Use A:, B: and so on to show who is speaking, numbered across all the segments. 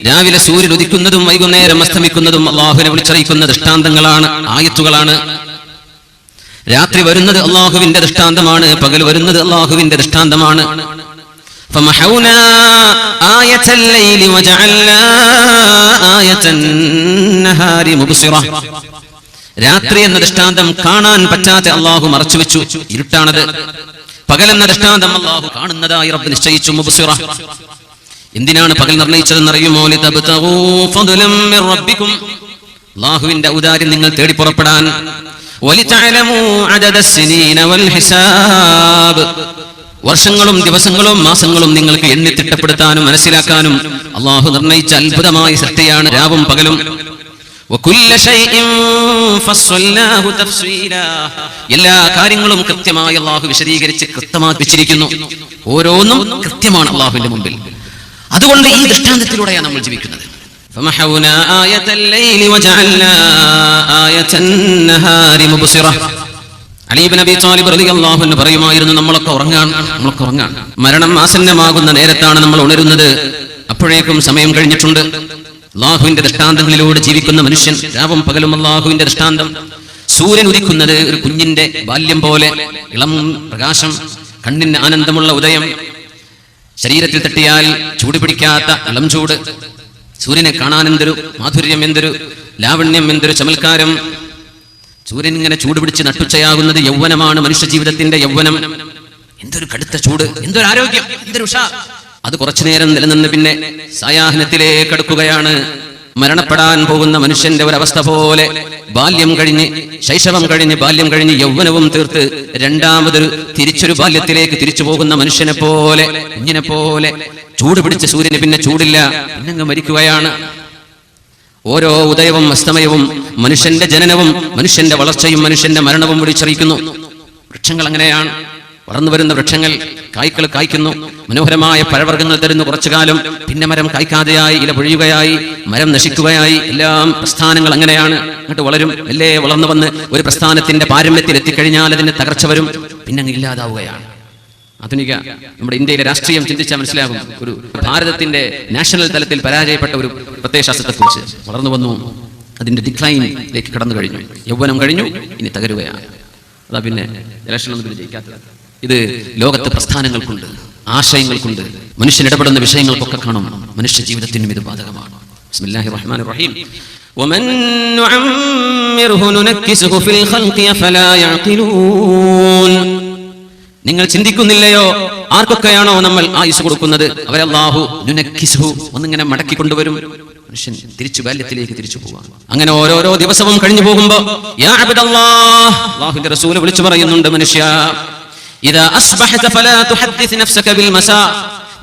A: രാവിലെ സൂര്യൻ ഉദിക്കുന്നതും വൈകുന്നേരം അസ്തമിക്കുന്നതും അള്ളാഹുവിനെ വിളിച്ചറിയിക്കുന്ന ദൃഷ്ടാന്തങ്ങളാണ് ആയത്തുകളാണ് രാത്രി വരുന്നത് അള്ളാഹുവിന്റെ ദൃഷ്ടാന്തമാണ് പകൽ വരുന്നത് അള്ളാഹുവിന്റെ ദൃഷ്ടാന്തമാണ് فمحونا آية الليل وجعلنا آية النهار مبصرة രാത്രി എന്ന ദൃഷ്ടാന്തം കാണാൻ പറ്റാത്ത അള്ളാഹു മറച്ചുവെച്ചു ഇരുട്ടാണത് പകൽ എന്ന ദൃഷ്ടാന്തം അള്ളാഹു കാണുന്നതായി റബ്ബ് നിശ്ചയിച്ചു മുബ്സിറ എന്തിനാണ് പകൽ നിർണയിച്ചതെന്നറിയുമോ? അള്ളാഹുവിന്റെ ഔദാര്യം നിങ്ങൾ തേടി പുറപ്പെടാൻ. വർഷങ്ങളും ദിവസങ്ങളും മാസങ്ങളും നിങ്ങൾക്ക് എണ്ണി തിട്ടപ്പെടുത്താനും മനസ്സിലാക്കാനും അള്ളാഹു നിർണയിച്ച അത്ഭുതമായ ശക്തിയാണ് രാവും പകലും. എല്ലാ കാര്യങ്ങളും കൃത്യമായി അള്ളാഹു വിശദീകരിച്ച് കൃത്യമായി വെച്ചിരിക്കുന്നു ഓരോന്നും കൃത്യമാണ് അള്ളാഹുവിന്റെ മുമ്പിൽ. അതുകൊണ്ട് ഈ ദൃഷ്ടാന്തത്തിലൂടെയാണ് നമ്മൾ ജീവിക്കുന്നത് فمحونا آية الليل وجعلنا آية النهار مبصرة അലീബ് നബി താലിബ് റളിയല്ലാഹു അൻഹു പറയുമായിരുന്നു നമ്മളൊക്കെ ഉറങ്ങാൻ നമ്മളൊക്കെ ഉറങ്ങാൻ മരണം ആസന്നമാകുന്ന നേരത്താണ് നമ്മൾ ഉണരുന്നത് അപ്പോഴേക്കും സമയം കഴിഞ്ഞിട്ടുണ്ട് അള്ളാഹുവിന്റെ ദൃഷ്ടാന്തങ്ങളിലൂടെ ജീവിക്കുന്ന മനുഷ്യൻ രാവും പകലും അള്ളാഹുവിന്റെ ദൃഷ്ടാന്തം സൂര്യൻ ഉദിക്കുന്നത് ഒരു കുഞ്ഞിന്റെ ബാല്യം പോലെ ഇളം പ്രകാശം കണ്ണിന് ആനന്ദമുള്ള ഉദയം ശരീരത്തിൽ തട്ടിയാൽ ചൂട് പിടിക്കാത്ത ഇളം ചൂട്. സൂര്യനെ കാണാൻ എന്തൊരു മാധുര്യം എന്തൊരു ലാവണ്യം എന്തൊരു ചമൽക്കാരം. സൂര്യൻ ഇങ്ങനെ ചൂട് പിടിച്ച് നട്ടുച്ചയാകുന്നത് യൗവനമാണ് മനുഷ്യ ജീവിതത്തിന്റെ യൗവനം. എന്തൊരു കടുത്ത ചൂട് എന്തൊരു ആരോഗ്യം എന്തൊരു ഉഷാ. അത് കുറച്ചു നേരം നിലനിന്ന് പിന്നെ സായാഹ്നത്തിലേക്ക് അടുക്കുകയാണ്. മരണപ്പെടാൻ പോകുന്ന മനുഷ്യന്റെ ഒരവസ്ഥ പോലെ ബാല്യം കഴിഞ്ഞ് ശൈശവം കഴിഞ്ഞ് ബാല്യം കഴിഞ്ഞ് യൗവനവും തീർത്ത് രണ്ടാമതൊരു തിരിച്ചൊരു ബാല്യത്തിലേക്ക് തിരിച്ചു പോകുന്ന മനുഷ്യനെ പോലെ കുഞ്ഞിനെ പോലെ ചൂട് പിടിച്ച സൂര്യന് പിന്നെ ചൂടില്ല പിന്നങ്ങ് മരിക്കുകയാണ്. ഓരോ ഉദയവും അസ്തമയവും മനുഷ്യന്റെ ജനനവും മനുഷ്യന്റെ വളർച്ചയും മനുഷ്യന്റെ മരണവും വിളിച്ചറിയിക്കുന്നു. വൃക്ഷങ്ങൾ അങ്ങനെയാണ്. വളർന്നു വരുന്ന വൃക്ഷങ്ങൾ കായ്ക്കൾ കായ്ക്കുന്നു. മനോഹരമായ പഴവർഗങ്ങൾ തരുന്നു കുറച്ചു കാലം പിന്നെ മരം കായ്ക്കാതെയായി ഇല പൊഴിയുകയായി മരം നശിക്കുകയായി. എല്ലാം പ്രസ്ഥാനങ്ങൾ അങ്ങനെയാണ്. അങ്ങോട്ട് വളരും. അല്ലേ വളർന്നു വന്ന് ഒരു പ്രസ്ഥാനത്തിന്റെ പാരമ്യത്തിൽ എത്തിക്കഴിഞ്ഞാൽ അതിന്റെ തകർച്ച വരും. പിന്നെ അങ്ങ് ഇല്ലാതാവുകയാണ്. ആധുനിക നമ്മുടെ ഇന്ത്യയിലെ രാഷ്ട്രീയം ചിന്തിച്ചാൽ മനസ്സിലാകും. ഒരു ഭാരതത്തിന്റെ നാഷണൽ തലത്തിൽ പരാജയപ്പെട്ട ഒരു പ്രത്യയശാസ്ത്രത്തെക്കുറിച്ച് വളർന്നു വന്നു. അതിന്റെ ഡിക്ലൈനിലേക്ക് കടന്നു കഴിഞ്ഞു. യൗവനം കഴിഞ്ഞു. ഇനി തകരുകയാണ്. അതാ പിന്നെ ഇലക്ഷനൊന്നും ഒന്നും ജയിക്കാത്തത്. ഇത് ലോകത്ത് പ്രസ്ഥാനങ്ങൾക്കുണ്ട് ആശയങ്ങൾക്കുണ്ട് മനുഷ്യൻ ഇടപെടുന്ന വിഷയങ്ങൾക്കൊക്കെ കാണും മനുഷ്യ ജീവിതത്തിനും ഇത് ബാധകമാണ് ബിസ്മില്ലാഹിർ റഹ്മാനിർ റഹീം ومن نعمره ننكسه في الخلق أفلا يعقلون നിങ്ങൾ ചിന്തിക്കുന്നില്ലയോ ആർക്കൊക്കെയാണോ നമ്മൾ ആയുസ് കൊടുക്കുന്നത് അവരെ അള്ളാഹു നുനക്കിസ്ഹു ഒന്നിങ്ങനെ മടക്കി കൊണ്ടുവരും മനുഷ്യൻ തിരിച്ചു ബാല്യത്തിലേക്ക് തിരിച്ചു പോവാം അങ്ങനെ ഓരോരോ ദിവസവും കഴിഞ്ഞു പോകുമ്പോ യാ അബ്ദല്ലാഹ് അള്ളാഹുവിന്റെ റസൂല് വിളിച്ചു പറയുന്നുണ്ട് മനുഷ്യ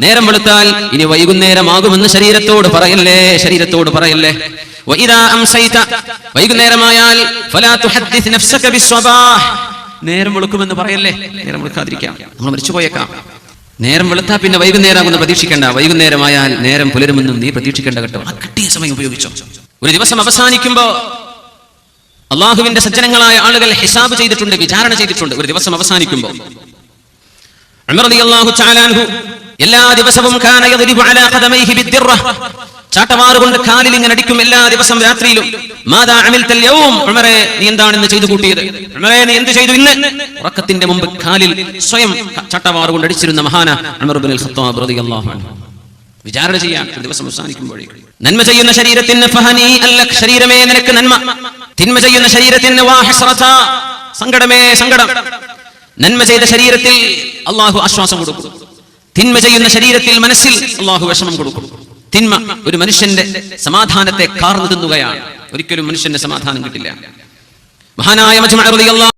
A: നേരം വെളുത്താൽ ഇനി വൈകുന്നേരമാകുമെന്ന് ശരീരത്തോട് പറയല്ലേ ശരീരത്തോട് പറയല്ലേ? നേരം പറയല്ലേ നേരം വെളുക്കാതിരിക്കാം നമ്മൾ നേരം വെളുത്താ പിന്നെ വൈകുന്നേരമാകുന്ന പ്രതീക്ഷിക്കേണ്ട വൈകുന്നേരമായാൽ നേരം പുലരുമെന്നും നീ പ്രതീക്ഷിക്കേണ്ട കേട്ടോ. കിട്ടിയ സമയം ഉപയോഗിച്ചോ. ഒരു ദിവസം അവസാനിക്കുമ്പോ അള്ളാഹുവിന്റെ സജ്ജനങ്ങളായ ആളുകൾ ഹിസാബ് ചെയ്തിട്ടുണ്ട് വിചാരണ ചെയ്തിട്ടുണ്ട്. ഒരു ദിവസം അവസാനിക്കുമ്പോ ഉമർ റളിയല്ലാഹു തആല അൻഹു എല്ലാ ദിവസവും ചാട്ടവാറുകൊണ്ട് കാലിൽ ഇങ്ങനെ അടിക്കും എല്ലാ ദിവസം രാത്രിയിലും. മാതാ അമിൽ തല്യവും ഉമറേ നീ എന്താണ് ഇന്ന് ചെയ്തു കൂട്ടിയത്? നീ എന്ത് ചെയ്തു ഇന്ന്? ഉറക്കത്തിന്റെ മുമ്പ് കാലിൽ സ്വയം ചാട്ടവാറുകൊണ്ട് അടിച്ചിരുന്ന മഹാന ഖത്താബ് റളിയല്ലാഹു അൻഹു. വിചാരണ ചെയ്യാൻ ദിവസം അവസാനിക്കുമ്പോഴേക്കും നന്മ ചെയ്യുന്ന ശരീരത്തിന് ഫഹനി അല്ല ശരീരമേ നിനക്ക് നന്മ. തിന്മ ചെയ്യുന്ന ശരീരത്തിന് വാഹസ്രത സങ്കടമേ സങ്കടം. നന്മ ചെയ്ത ശരീരത്തിൽ അള്ളാഹു ആശ്വാസം കൊടുക്കും. തിന്മ ചെയ്യുന്ന ശരീരത്തിൽ മനസ്സിൽ അള്ളാഹു വിഷമം കൊടുക്കും. തിന്മ ഒരു മനുഷ്യന്റെ സമാധാനത്തെ കാർന്നു തിന്നുകയാണ്. ഒരിക്കലും മനുഷ്യന്റെ സമാധാനം കിട്ടില്ല. മഹാനായ